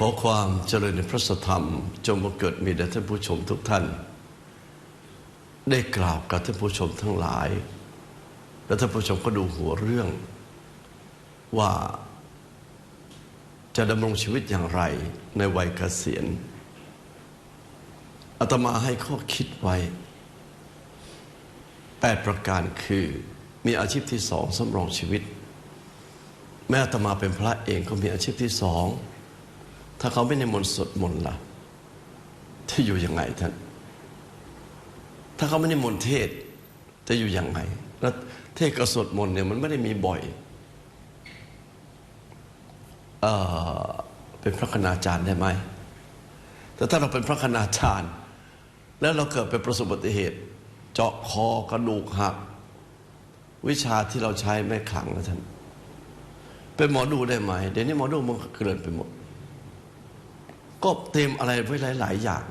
ขอความเจริญในพระสธรรม จงบังเกิดมีแด่ท่านผู้ชมทุกท่าน ได้กล่าวกับท่านผู้ชมทั้งหลาย และท่านผู้ชมก็ดูหัวเรื่อง ว่าจะดำรงชีวิตอย่างไรในวัยเกษียณอาตมาให้ข้อคิดไว้แปดประการคือมีอาชีพที่สองสำรองชีวิต แม้อาตมาเป็นพระเองก็มีอาชีพที่สอง ถ้าเขาไม่ในมนสดมนต์ล่ะ จะอยู่ยังไงท่าน ถ้าเขาไม่ในมนเทศ จะอยู่ยังไง แล้วเทศกับสดมนเนี่ยมันไม่ได้มีบ่อยเออเป็นพระคณาจารย์ได้ไหม แต่ถ้าเราเป็นพระคณาจารย์ แล้วเราเกิดเป็นประสบอุบัติเหตุ เจาะคอกระดูกหัก วิชาที่เราใช้ไม่ขลังนะท่าน เป็นหมอดูได้ไหม เดี๋ยวนี้หมอดูมันเกินไปหมด ก็เตรียมอะไรไว้หลาย ๆ อย่าง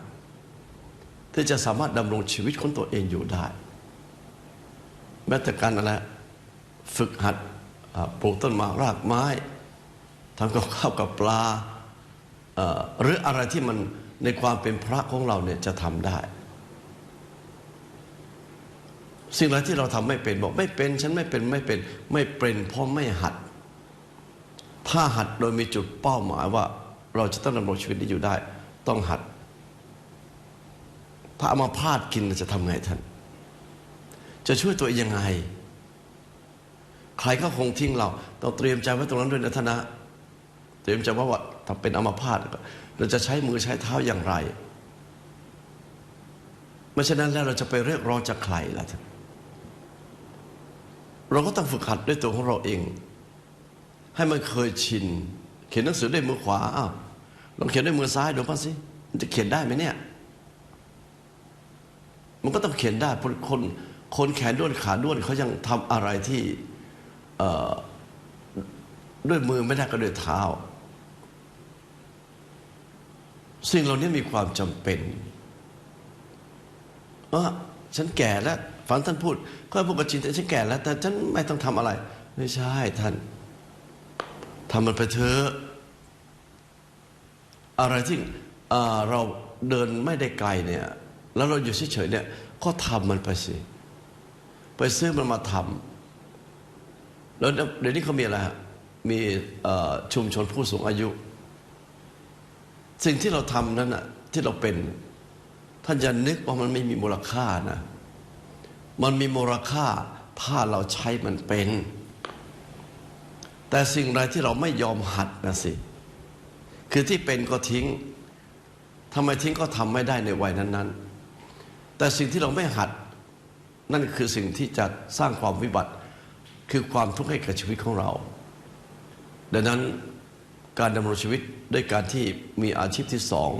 ที่จะสามารถดำรงชีวิตของตัวเองอยู่ได้ แม้แต่การอะไรฝึกหัดปลูกต้นไม้รากไม้ทำกับข้าวกับปลา หรืออะไรที่มันในความเป็นพระของเราเนี่ยจะทำได้ สิ่งอะไรที่เราทำไม่เป็นบอกไม่เป็นฉันไม่เป็นไม่เป็นไม่เป็นเพราะไม่หัด ถ้าหัดโดยมีจุดเป้าหมายว่า เราจะต้องดำรงชีวิตนี้อยู่ได้ ต้องหัด ถ้าเอามาพลาดกินจะทำไงท่าน จะช่วยตัวเองยังไง ใครก็คงทิ้งเราต้องเตรียมใจไว้ตรงนั้นด้วยนะท่านะเตรียมใจว่าถ้าเป็นอัมพาตเราจะใช้มือใช้เท้าอย่างไรไม่ฉะนั้นแล้วเราจะไปเรียกร้องจากใครล่ะท่านเราก็ต้องฝึกหัดด้วยตัวของเราเอง ให้มันเคยชิน เขียนหนังสือด้วยมือขวาอ้าว ลองเขียนด้วยมือซ้ายดูบ้างสิมันจะเขียนได้ไหมเนี่ย มันก็ต้องเขียนได้เพราะคนคนแขนด้วนขาด้วนเขายังทำอะไรที่ด้วยมือไม่ได้ก็ด้วยเท้า สิ่งเหล่านี้มีความจำเป็นเออฉันแก่แล้วฟังท่านพูด ก็พูดกับจินแต่ฉันแก่แล้ว แต่ฉันไม่ต้องทำอะไร ไม่ใช่ท่านทำมันไปเถอะ อะไรที่เราเดินไม่ได้ไกลเนี่ยแล้วเราอยู่เฉยๆเนี่ยก็ทำมันไปสิ ไปซื้อมันมาทำแล้วเดี๋ยวนี้เขามีอะไรฮะมีชุมชนผู้สูงอายุ สิ่งที่เราทำนั้นน่ะที่เราเป็น ท่านจะนึกว่ามันไม่มีมูลค่านะ มันมีมูลค่าถ้าเราใช้มันเป็น แต่สิ่งใดที่เราไม่ยอมหัดนะสิ คือที่เป็นก็ทิ้งทำไมทิ้งก็ทำไม่ได้ในวัยนั้นๆ แต่สิ่งที่เราไม่หัดนั่นคือสิ่งที่จะสร้างความวิบัติ คือความทุกข์ให้กับชีวิตของเรา ดังนั้นการดำรงชีวิตด้วยการที่มีอาชีพที่สอง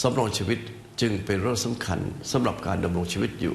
สำรองชีวิตจึงเป็นเรื่องสำคัญสำหรับการดำรงชีวิตอยู่